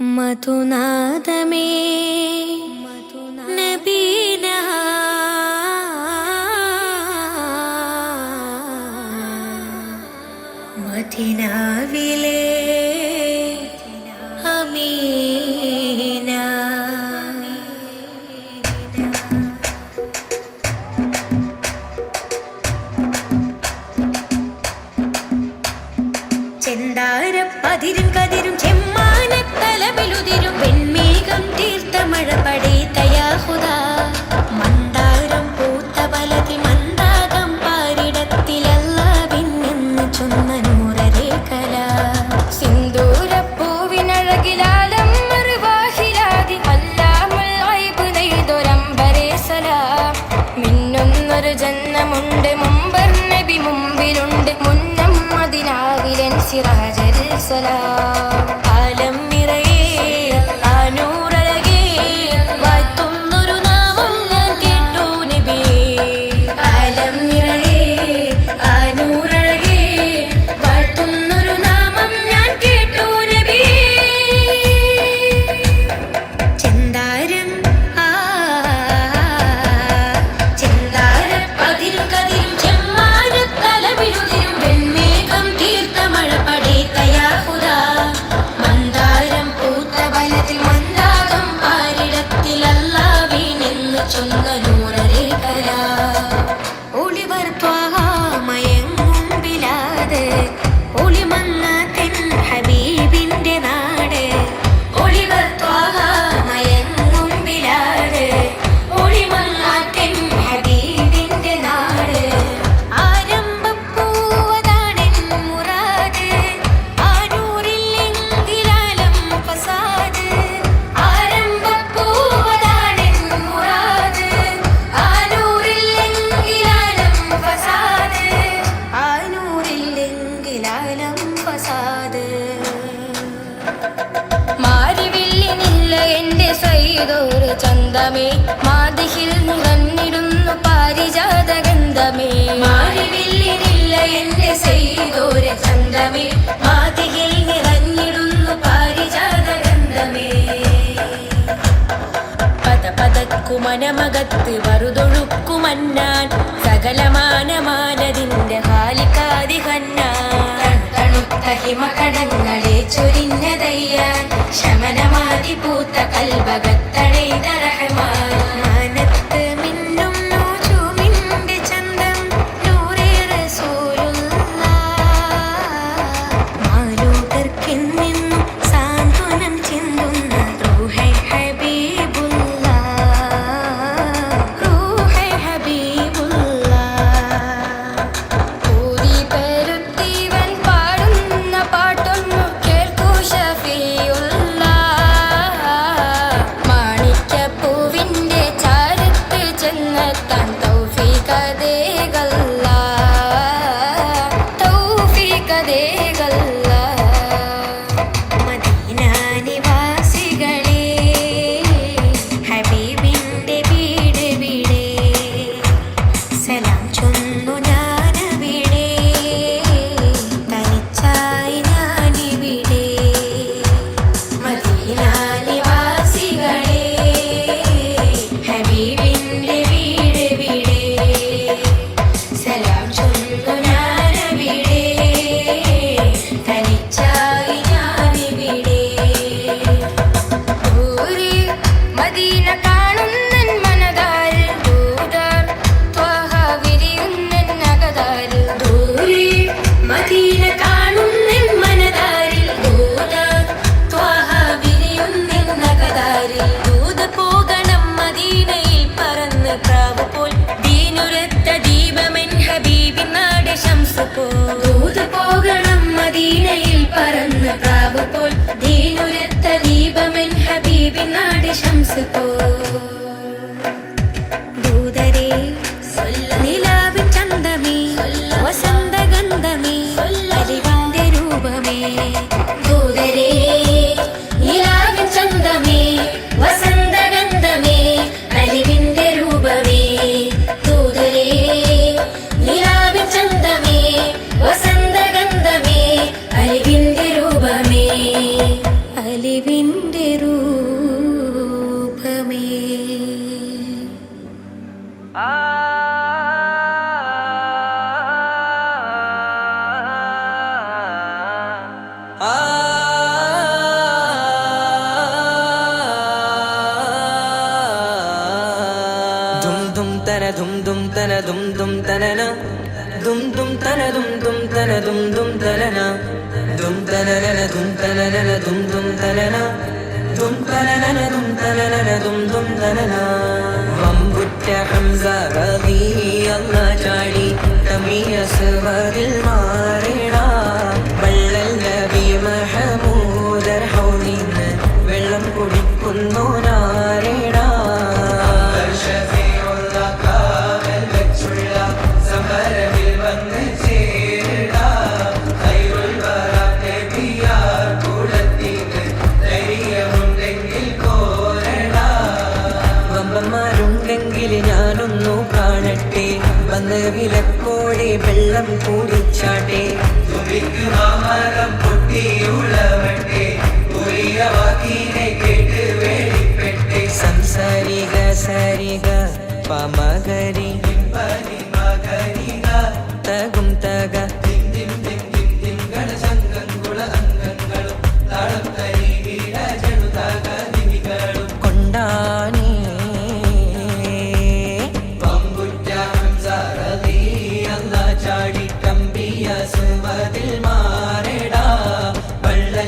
മധുനാദമേ നബീന മഥിനാവിലേ മഴ പടേതയാ മന്ദാരം വലതി മുരരേ കല. സലാം. മിന്നുന്നൊരു ജന്മമുണ്ട് മുമ്പർ നബി മുമ്പിലുണ്ട്. മുന്നം അതിനാവിലൻ സിറാജൽ സലാം. മഹിമകടങ്ങളെ ചൊരിഞ്ഞതയ്യാൻ ശമനമാതി പൂത്ത കൽവകത്തടൈതറ could തന ധും ധും തന ധും ധും തനന ധും ധും തന ധും ധും തന ധും ധും തനന ധും തനന ധും തനന ധും ധും തനന ധും തനന ധും തനന ധും ധും തനന വമ്പുറ്റ ഹംസ റളിയല്ല ചാടി തമിയ സുവതിൽ மனதோடே வெள்ளம் கூடிச்சாட்டே துடிக்கு மாமரம் பொட்டியுள்ளவட்டே புரிய வாக்கினை கேட்டு வேடிப்பெட்டே. சம்சாரிக சரிக பமகரி. பரி மகரிக தகும் தக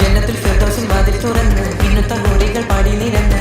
ജനത്തിൽ ഫിർദോസിൽ വാതിൽ തുറന്ന് ഇന്നത്തെ ഹോടികൾ പാടി നിരന്ന്